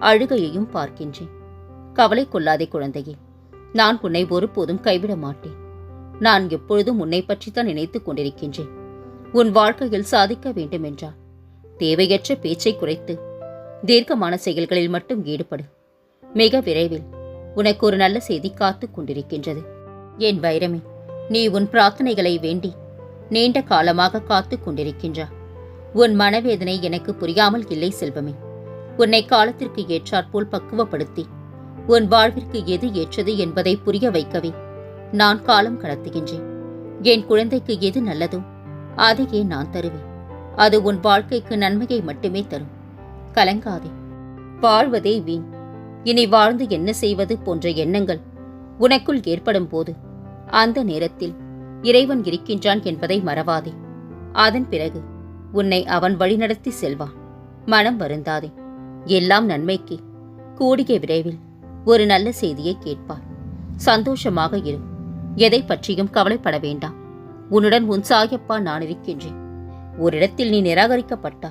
அழுகையையும் பார்க்கின்றேன். கவலை கொள்ளாதே குழந்தையே நான் உன்னை ஒருபோதும் கைவிட மாட்டேன். நான் எப்பொழுதும் உன்னை பற்றித்தான் நினைத்துக் கொண்டிருக்கின்றேன். உன் வாழ்க்கையில் சாதிக்க வேண்டுமென்றால் தேவையற்ற பேச்சை குறைத்து தீர்க்கமான செயல்களில் மட்டும் ஈடுபடு. மிக விரைவில் உனக்கு ஒரு நல்ல செய்தி காத்துக் கொண்டிருக்கின்றது. என் வைரமே நீ உன் பிரார்த்தனைகளை வேண்டி நீண்ட காலமாக காத்துக் கொண்டிருக்கின்றா உன் மனவேதனை எனக்கு புரியாமல் இல்லை செல்வமே. உன்னை காலத்திற்கு ஏற்றாற்போல் பக்குவப்படுத்தி உன் வாழ்விற்கு எது ஏற்றது என்பதை புரிய வைக்கவே நான் காலம் கடத்துகின்றேன். என் குழந்தைக்கு எது நல்லதோ அதையே நான் தருவேன். அது உன் வாழ்க்கைக்கு நன்மையை மட்டுமே தரும். கலங்காதே. வாழ்வதே வீண். இனி வாழ்ந்து என்ன செய்வது போன்ற எண்ணங்கள் உனக்குள் ஏற்படும் போது அந்த நேரத்தில் இறைவன் இருக்கின்றான் என்பதை மறவாதே. அதன் பிறகு உன்னை அவன் வழிநடத்தி செல்வான். மனம் வருந்தாதே. எல்லாம் நன்மைக்கு. கூடிய விரைவில் ஒரு நல்ல செய்தியை கேட்பார். சந்தோஷமாக இரு. எதை பற்றியும் கவலைப்பட வேண்டாம். உன்னுடன் உன் சாயப்பா நான் இருக்கின்றேன். ஓரிடத்தில் நீ நிராகரிக்கப்பட்டா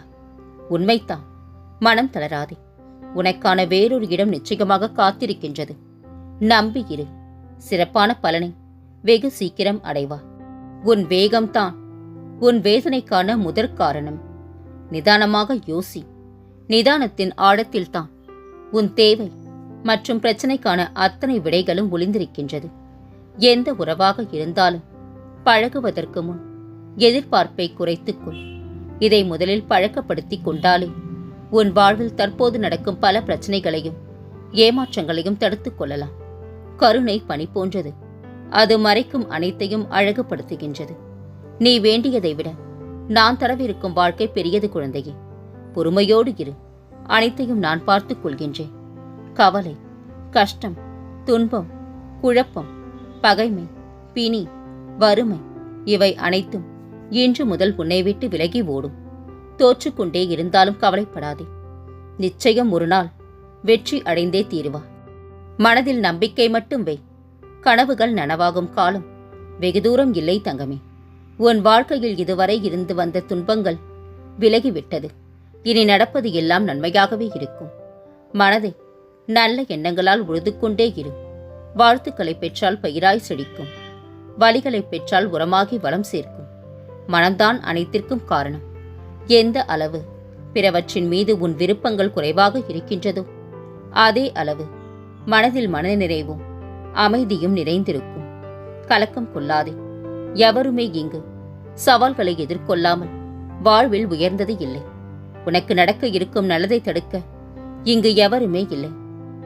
உண்மைத்தான் மனம் தளராதே. உனக்கான வேறொரு இடம் நிச்சயமாக காத்திருக்கின்றது. நம்பி இரு. சிறப்பான பலனை வெகு சீக்கிரம் அடைவார் உன் வேகம்தான். உன் வேதனைக்கான முதற் காரணம். நிதானமாக யோசி. நிதானத்தின் ஆழத்தில்தான். உன் தேவை மற்றும் பிரச்சனைக்கான அத்தனை விடைகளும் ஒளிந்திருக்கின்றது. எந்த உறவாக இருந்தாலும் பழகுவதற்கு முன் எதிர்பார்ப்பை குறைத்துக்கொள் இதை முதலில் பழக்கப்படுத்திக் கொண்டாலே உன் வாழ்வில் தற்போது நடக்கும் பல பிரச்சனைகளையும் ஏமாற்றங்களையும் தடுத்துக் கொள்ளலாம். கருணை பணி போன்றது. அது மறைக்கும் அனைத்தையும் அழகுபடுத்துகின்றது. நீ வேண்டியதை விட நான் தரவிருக்கும் வாழ்க்கை பெரியது குழந்தையே. பொறுமையோடு இரு. அனைத்தையும் நான் பார்த்துக் கொள்கின்றேன். கவலை கஷ்டம் துன்பம் குழப்பம் பகைமை பிணி வறுமை இவை அனைத்தும் இன்று முதல் உன்னை விட்டு விலகி ஓடும். தோற்றுக்கொண்டே இருந்தாலும் கவலைப்படாதே. நிச்சயம் ஒரு நாள் வெற்றி அடைந்தே தீருவா. மனதில் நம்பிக்கை மட்டும் வை. கனவுகள் நனவாகும் காலம். வெகு தூரம் இல்லை தங்கமே. உன் வாழ்க்கையில் இதுவரை இருந்து வந்த துன்பங்கள் விலகிவிட்டது. இனி நடப்பது எல்லாம் நன்மையாகவே இருக்கும். மனதை நல்ல எண்ணங்களால் உழுதுகொண்டே இரு. வாழ்த்துக்களை பெற்றால் பயிராய் செழிக்கும். வழிகளை பெற்றால் உரமாகி வளம் சேர்க்கும். மனம்தான் அனைத்திற்கும் காரணம். எந்த அளவு பிறவற்றின் மீது உன் விருப்பங்கள் குறைவாக இருக்கின்றதோ அதே அளவு மனதில் மனநிறைவும் அமைதியும் நிறைந்திருக்கும். கலக்கம் கொள்ளாதே. எவருமே இங்கு சவால்களை எதிர்கொள்ளாமல் வாழ்வில் உயர்ந்தது இல்லை. உனக்கு நடக்க இருக்கும் நல்லதை தடுக்க. இங்கு எவருமே இல்லை.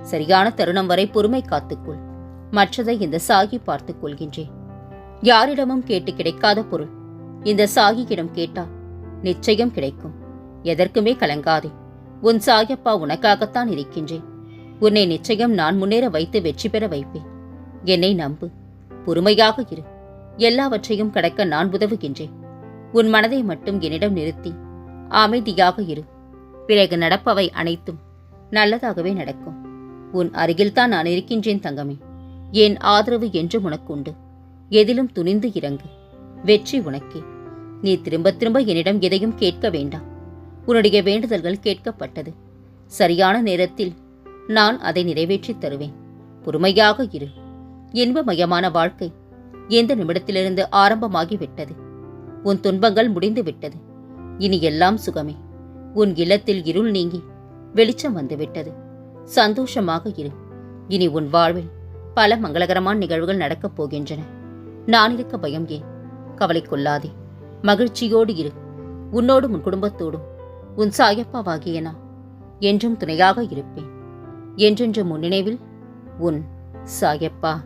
சரியான தருணம் வரை பொறுமை காத்துக்கொள். மற்றதை இந்த சாகி பார்த்துக் கொள்கின்றேன். யாரிடமும் கேட்டு கிடைக்காத பொருள். இந்த சாகியிடம் கேட்டால் நிச்சயம் கிடைக்கும். எதற்குமே கலங்காதே. உன் சாயப்பா உனக்காகத்தான் இருக்கின்றேன். உன்னை நிச்சயம் நான் முன்னேற வைத்து வெற்றி பெற வைப்பேன். என்னை நம்பு. பொறுமையாக இரு. எல்லாவற்றையும் கடக்க நான் உதவுகின்றேன். உன் மனதை மட்டும் என்னிடம் நிறுத்தி அமைதியாக இரு. பிறகு நடப்பவை அனைத்தும் நல்லதாகவே நடக்கும். உன் அருகில்தான் நான் இருக்கின்றேன் தங்கமே. என் ஆதரவு என்றும் உனக்குண்டு. எதிலும் துணிந்து இறங்கு. வெற்றி உனக்கே. நீ திரும்ப திரும்ப என்னிடம் எதையும் கேட்க வேண்டாம். உன்னுடைய வேண்டுதல்கள் கேட்கப்பட்டது. சரியான நேரத்தில் நான் அதை நிறைவேற்றித் தருவேன். பொறுமையாக இரு. இன்பமயமான வாழ்க்கை எந்த நிமிடத்திலிருந்து ஆரம்பமாகிவிட்டது? உன் துன்பங்கள் முடிந்து விட்டது இனி எல்லாம் சுகமே. உன் இல்லத்தில் இருள் நீங்கி வெளிச்சம் வந்துவிட்டது. சந்தோஷமாக இரு. இனி உன் வாழ்வில் பல மங்களகரமான நிகழ்வுகள் நடக்கப் போகின்றன. நான் இருக்க பயம் ஏன்? கவலை கொள்ளாதே. மகிழ்ச்சியோடு இரு. உன்னோடும் உன் குடும்பத்தோடும். உன் சாயப்பாவாகிய நான் என்றும் துணையாக இருப்பேன். என்றென்று முன்னினைவில் உன் சாயப்பா.